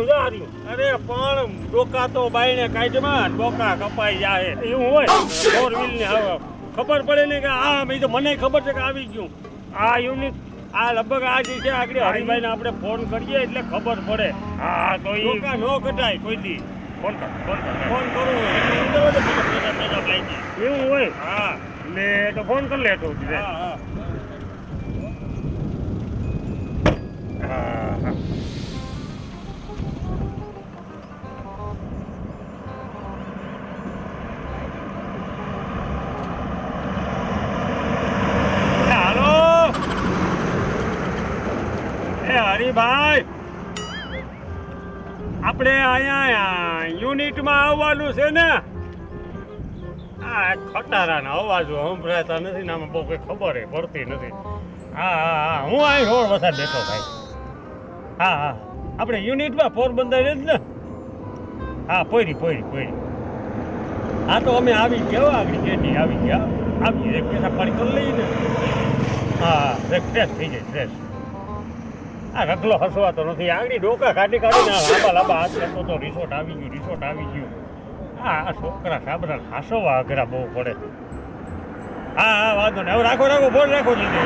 અરે પણ ડોકા તો બાઈને કાઢમાં ડોકા કપાઈ જાય એવું હોય? ફોર વ્હીલ ને હવે. ખબર પડે ને કે આ મેં તો મને ખબર છે કે આવી ગયું. આ યુનિટ આ લગભગ આ જે છે આગળ. હરિભાઈને આપણે ફોન કરીએ એટલે ખબર પડે. હા તો ડોકા ન કટાય કોઈ દી ફોન કર. ફોન. એવું હોય? હા. લે તો ફોન કરી લે તું હા. હા હા. એ હરિભાઈ, આપણે અહીંયા યુનિટમાં આવવાનું છે ને? આ ખટારાના અવાજો સંભળાતા નથી ને આમાં બહુ કંઈ ખબર પડતી નથી. હા હા હા, હું અહીં રોડ વસાડ બેઠો ભાઈ. હા હા, આપણે યુનિટમાં પોરબંદર જ ને? હા, પોયરી પોયરી પોયરી. હા, તો અમે આવી ગયા આગળ ગેટી આવી ગયા આવી એક પેસા પાણી કરી લઈએ ને. હા ફ્રેશ થઈ જાય ફ્રેશ આ રગલો હસવાતો નથી. આંગળી ડોકા કાઢી કાઢીને લાંબા લાંબા હાથ કરતો તો રિસોર્ટ આવી ગયું રિસોર્ટ આવી ગયું. આ છોકરા સાબરા હાસવા અઘરા બહુ પડે. હા હા વાંધો નહીં. હવે રાખો રાખો બોલ રાખો જલ્દી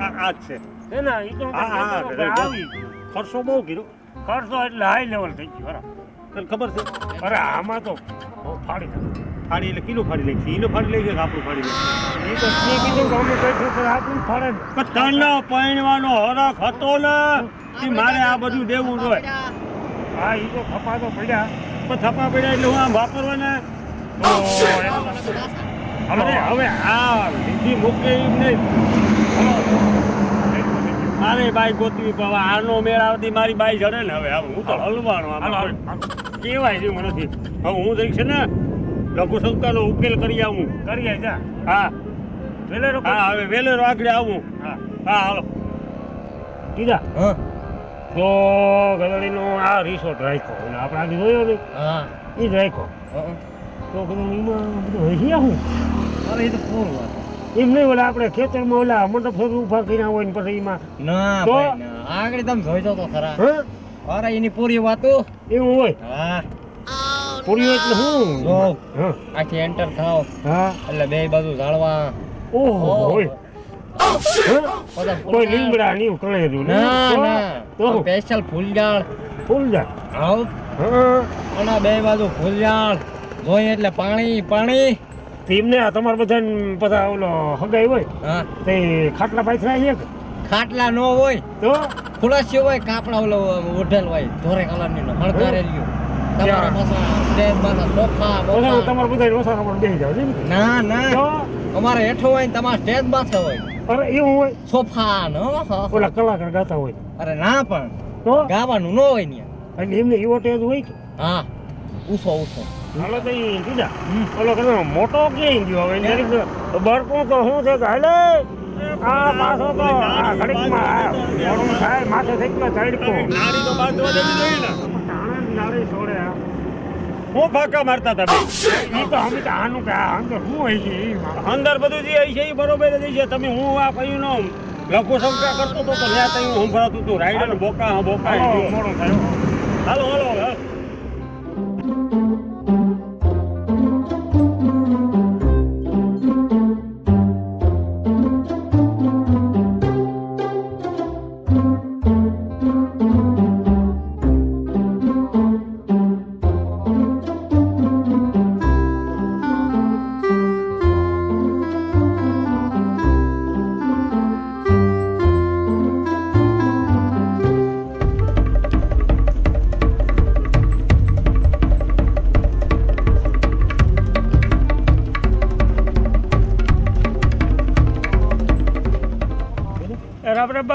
હા આ જ છે. ને એ તો આવી ખર્ચો બહુ ગીરો. ખર્ચો એટલે હાઈ લેવલ થઈ ગયો બરાબર. તને ખબર છે? અરે આમાં તો બહુ ફાડી. ફાડી એટલે કિલો ફાડી નાખી કિલો ફાડી ગયા આપણું ફાડી નાખી? એ તો તે કીધું અમે કઈ છે આપણું ફાડે ને. પૈણવાનો હરખ હતો ને કે મારે આ બધું દેવું જોઈએ હા એ તો ખપા તો પડ્યા. પણ થપા પડ્યા એટલે હું આમ વાપરવાના? તો એમ હવે આ લીધી મૂકે એમ નહીં. મારે બાઈ ગોતવી પણ આનો મેળ આવતી મારી બાઈ જડે ને હવે. હવે હું તો હલવાનો. કેવાય છે મને. નથી હવે હું જઈશ ને લઘુ શંકાનો ઉકેલ કરી આવું. કરીએ જા. હા. વેલેરો હા હવે વેલેરો આગળ આવું. હા. હા હાલો. કીધા હા. તો ગદડીનો આ રિસોર્ટ રાખ્યો. અને આપણે આજે જોયો ને હા. એ જ રાખ્યો. તો કીધું એમાં બધું હૈયા આવું અરે એ તો પૂરું એમ નહીં ઓલા આપણે ખેતરમાં ઓલા મંડપ ઊભા ઊભા કર્યા હોય ને પછી એમાં. ના તો? આગળ તમે જોઈતો તો ખરા. હા? અરે એની પૂરી વાતો. એવું હોય. હા. પૂરી એટલે હું? આખી એન્ટર થાવ. હા. એટલે બે બાજુ ઝાડવા. ઓહો કોઈ લીમડા ની કળેલું ને? ના ના. તો? સ્પેશિયલ ફૂલઝાડ. ફૂલ આવ. અને બે બાજુ ફૂલઝાડ. જોઈએ એટલે પાણી પાણી. એમને આ તમારે બધા બધા ઓલો હગાઈ હોય? હા. તે ખાટલા પાછળ એક ખાટલા નો હોય. તો? ખુલાસી હોય કાપડા ઓલો ઓઢેલ હોય. ધોરે કલરની નો હળગારેલી તમારા પાછા સ્ટેજ પાછા સોફા બધા. તમારે બધા ઓસાના પણ બેસી જાવ છે ને ના. અમારે હેઠો હોય ને તમારા સ્ટેજ માથે હોય. અરે એવું હોય. સોફા નો ઓલા કલાકાર ગાતા હોય. અરે ના પણ. તો? ગાવાનું ન હોય ને અને એમને એવો ટેજ હોય કે? હા. ઉસો ઉસો હાલો તો ઈ કીધા ઓલો કદો મોટો કે ગયો હવે? તો શું છે કે હાલે? આ પાછો તો ઘડીકમાં માથે થઈ ગયો તડકો નારી તો બાંધવા દેવી જોઈએ ને. છોડે હું. ફાકા મારતા હતા એ ઈ તો અમે તો આનું કે અંદર શું હોય છે અંદર બધું જે છે એ બરોબર જ છે. તમે હું આ કહ્યું નો લઘુ શંકા કરતો હતો તો ત્યાં તઈ હું ભરાતું હતું રાઈડર બોકા બોકા. હાલો, હાલો હાલો.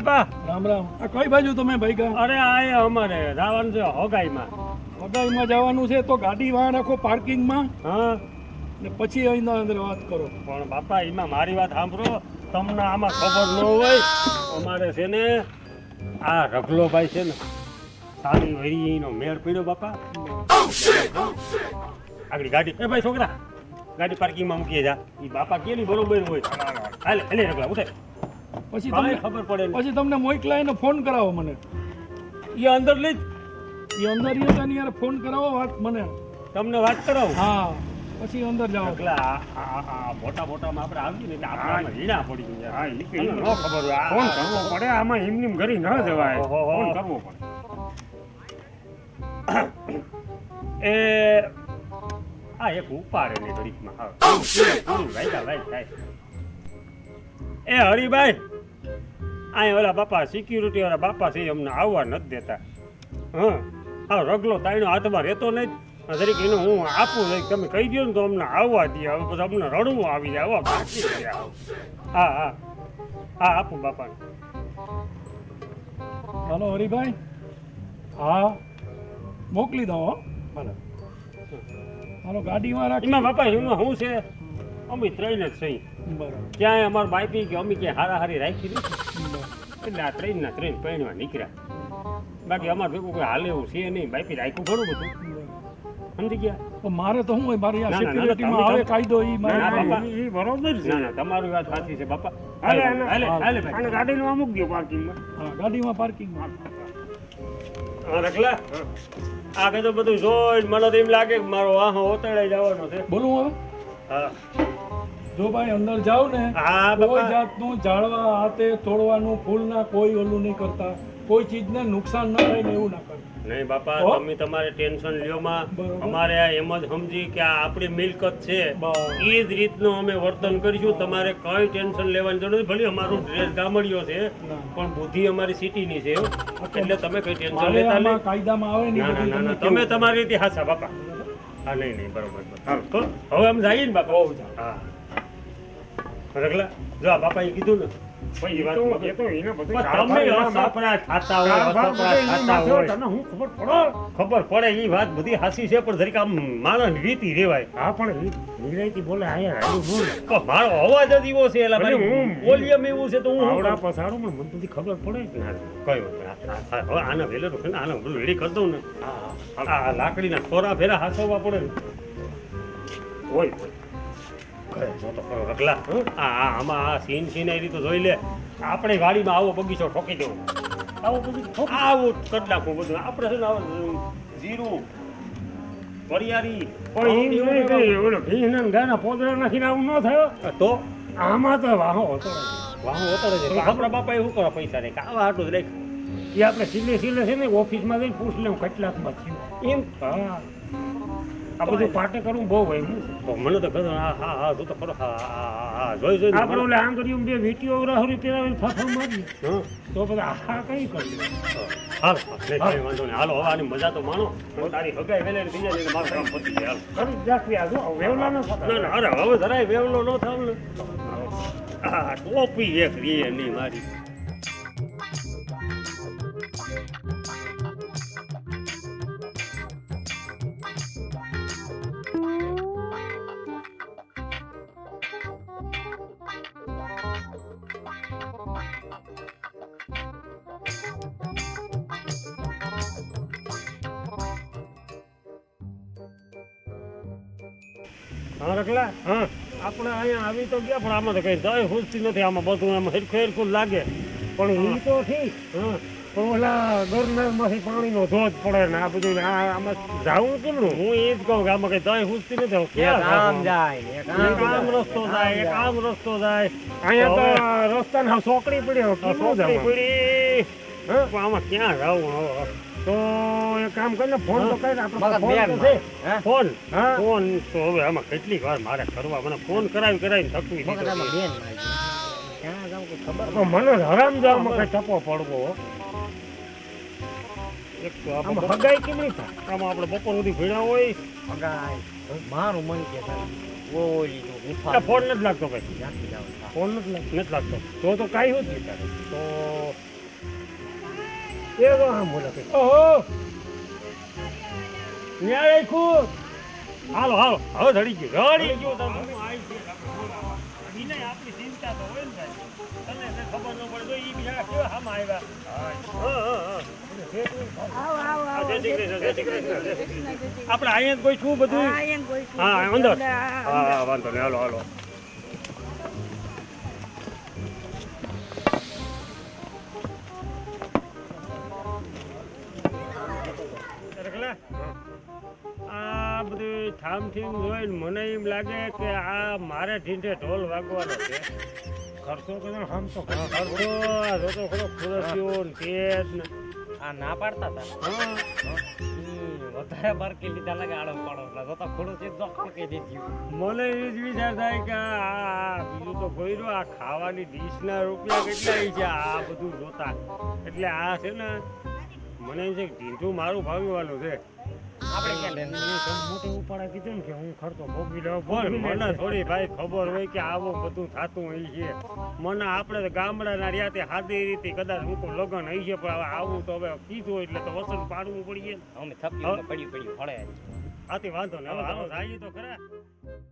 બાપા. રામ રામ. આ કઈ બાજુ તમે ભાઈ અરે આ અમારે રાવણ છે હોગાઈમાં. હોગાઈમાં જવાનું છે તો ગાડી વાં રાખો પાર્કિંગમાં. હા. ને પછી અહીંના અંદર વાત કરો. પણ બાપા એમાં મારી વાત સાંભળો. તમને આમાં ખબર ન હોય અમારે છે ને આ રગલોભાઈ છે ને સારી વરીનો મેળ પીડ્યો બાપા. આગળ ગાડી. એ ભાઈ છોકરા ગાડી પાર્કિંગમાં મૂકીએ જા. એ બાપા કેની બરોબર હોય હાલે હાલે રઘલા ઉઠે. પછી તમને ખબર પડે પછી તમને મોકલાઈને ફોન કરાવો મને. એ અંદર લઈ એ અંદર હતા યાર ફોન કરાવો વાત મને. તમને વાત કરાવું? હા પછી અંદર જાઓ. એટલે આ આ- આ મોટા મોટામાં આપણે આવીએ ને આપણે આમાં હીણા પડી ગયા. હા, ખબર ફોન કરવો પડે આમાં એમ ઘરી ન જવાય. ફોન કરવો પડે. એ આ એક ઉપાડે ને ઘડીકમાં. હા. પૂરું, પૂરું, વાયદા વાય થાય એ હરિભાઈ અહીં ઓલા બાપા સિક્યુરિટી વાળા બાપા છે અમને આવવા નથી દેતા. હા. હા રગલો તાઈનો હાથમાં રહેતો નહીં દરેક એને હું આપું જરીક તમે કહી દો ને તો અમને આવવા દે હવે પછી અમને રડવું આવી જાય આવા બાકી હા હા. હા આપું બાપાને. હાલો હરિભાઈ. હા. મોકલી દો હો. હાલો. હાલો ગાડીમાં રાખી બાપા એમાં શું છે? અમે ત્રણ જ સહી બરાબર. ક્યાંય અમાર બાઈપી કે અમે ક્યાંય હારા હારી રાખી નથી એટલે આ ત્રણ ના ત્રણ પહેણવા નીકળ્યા. બાકી અમારે ભેગું કોઈ હાલે એવું છે નહીં. બાઈપી રાખ્યું ઘણું બધું. સમજી ગયા? મારે તો હું મારી આ સિક્યુરિટીમાં આવે કાયદો ઈ મારે ઈ બરોબર છે. ના ના તમારી વાત સાચી છે બાપા. હાલે, હાલે હાલે. અને ગાડીનું મૂક ગયો પાર્કિંગમાં હા ગાડીમાં પાર્કિંગમાં હા, રખલા આગળ તો બધું જોઈ મને તો એમ લાગે કે મારો વાહો ઓતળાઈ જવાનો છે. બોલું હવે. હા. જો ભાઈ અંદર જાવ ને કોઈ જાતનું જાળવા હાથે તોડવાનું ફૂલના કોઈ ઓલું નહીં કરતા. કોઈ ચીજને નુકસાન ન થાય ને એવું ના કરે. નહીં બાપા તમે તમારે ટેન્શન લ્યો માં. અમારે આ એમ જ સમજી કે આ આપણી મિલકત છે. એ જ રીતનું અમે વર્તન કરીશું. તમારે કઈ ટેન્શન લેવાની જરૂર નથી. ભલે અમારું ડ્રેસ ગામડિયો છે પણ બુદ્ધિ અમારી સિટીની છે એટલે તમે કઈ ટેન્શન લેતા નહીં. કાયદામાં આવે ને ના ના તમે તમારી રીતે હાસા બાપા. હા નહીં નહીં બરોબર તો હવે અમે જઈએ ને બાપા? હા. રગલા જો આ બાપા એ કીધું ને પછી વાત એ તો એને બધું તમે અસફરા ખાતા હોય અસફરા બધું એની ખાતા માથે હોય. તને હું ખબર પડે? ખબર પડે એ વાત બધી હાસી છે પણ જરીક આમ માણસ રીતિ રેવાય. હા પણ નિરાયતી બોલે આયા હાલી બોલ. પણ મારો અવાજ જ એવો છે એટલે ભાઈ હું- વોલ્યુમ એવું છે તો હું આવડા? પસાડું પણ મને બધી ખબર પડે કઈ વાત હવે આને વેલેલું છે ને આને બધું રેડી કરી દઉં ને. આ લાકડીના ખોરા ફેરા હાસવવા પડે હોય હોય કરે જો તો ખરો રગલા. આ આ- આમાં આ સીન સિનેરી તો જોઈ લે. આપણે ગાડીમાં આવો બગીચો ઠોકી દેવો. આવું બગીચો આવું કરી નાખવું બધું. આપણે છે ને આવું જીરું વરિયાળી પણ ઈ નહીં ઓલો ને ગાના પોદરા નાખીને આવું ન થયો? તો? આમાં તો વાહો હતો વાહો આપણા બાપા એવું કરો પૈસા નહીં આવા આટલું જ રાખ એ આપણે સિલે સિલે છે ને ઓફિસમાં જઈને પૂછ લેવું કેટલાકમાં થયું. એમ? હા. આ બધું પાટે કરવું બહુ ભાઈ હું મને તો કહેતો હા હા હા તું ખરો હા હા જોઈ જોઈ આપણે ઓલે આમ કર્યું બે વીટીઓ રાહુરી પહેરાવીને ફાફા મારી હા તો બધા આ કઈ કર્યું હાલ નહીં, વાંધો નહીં. હાલો હવે આની મજા તો માણો. તારી હગાઈ વેલે બીજા દિને મારું કામ પતી જાય હાલો. કરી જ આ જો વેવલા ન થતા. ના ના અરે હવે જરાય વેવલો ન થાવ ને. ટોપી એક રી એની મારી. હા રખલા? હા. આપણે અહીંયા આવી તો ગયા પણ આમાં તો કઈ દય હુસતી નથી. આમાં બધું આમાં હેરખું હેરખું લાગે. પણ હું તો ઠીક. હા. પણ ઓલા ગરનારમાંથી પાણીનો ધોધ પડે ને આ બધું આમાં જાવું કેમનું? હું એ જ કહું કે આમાં કઈ દય હુસતી નથી. આમ જાય એક આમ રસ્તો જાય એક આમ રસ્તો જાય. અહીંયા તો રસ્તાને આ છોકરી જવાનું? પડી. હા, પણ આમાં ક્યાં જાવું હવે? તો કામ કરીને ફોન તો કરી આપણે ફોન હે? ફોન. તો હવે આમાં કેટલીક વાર મારે કરવા મને ફોન કરાવી કરાવીને થકવી દીધો. મને હરામ જાવામાં કઈ ટપો પડવો એક તો આમાં આપણે હગાઈ કેમ નહીં થાય? આમાં આપણે બપોર સુધી ભીડા હોય. મારું મન કે ફોન નથી લાગતો ભાઈ. ફોન નથી લાગતો. તો તો કાંઈ હોત નહીં. તો તો આમ બોલે કે? ઓહો! ન્યાય રાખ્યું હાલો હાલો હવે ધડી ગયું. ધડી ગયું તમે. એને આપણી ચિંતા તો હોય ને ખબર ન પડે. તો બિચારા કેવા હામાં આવ્યા. આપણે અહીંયા કોઈ છું બધું હા અંદર હા હા, વાંધો નહીં. હાલો હાલો. આ બધું ઠામઠીમ જોઈને મને એમ લાગે કે આ મારે ઢીંઢે ઢોલ વાગવાનો છે ખર્ચો તો આમ તો ખર્ચો જોતો ખરો ખુરશીઓ ને તેજ ને. આ ના પાડતા હતા? વધારે બરકી લીધા લાગે આડો પાડો એટલે જોતા ખોડો છે તો ખડકી દીધી. મને એ જ વિચાર થાય કે આ બીજું તો ભર્યું આ ખાવાની ડીશના રૂપિયા કેટલા છે આ બધું જોતા. એટલે આ છે ને મને એમ છે કે ઢીંઢું મારું ભાવવાનું છે. આપણે ક્યાં? મોટે ઉપાડે કીધું ને કે હું ખર્ચો ભોગવી લઉં પણ મને થોડી ભાઈ ખબર હોય કે આવું બધું થતું હોય છે. મને આપણે તો ગામડાના રહ્યા તે સાદી રીતે કદાચ હું લગ્ન હોય છે પણ હવે આવું તો હવે કીધું હોય એટલે તો વસન પાડવું પડીએ અમે થપ્પી પડી પડી ફળે આથી વાંધો ને હવે હાલો જાય તો ખરા.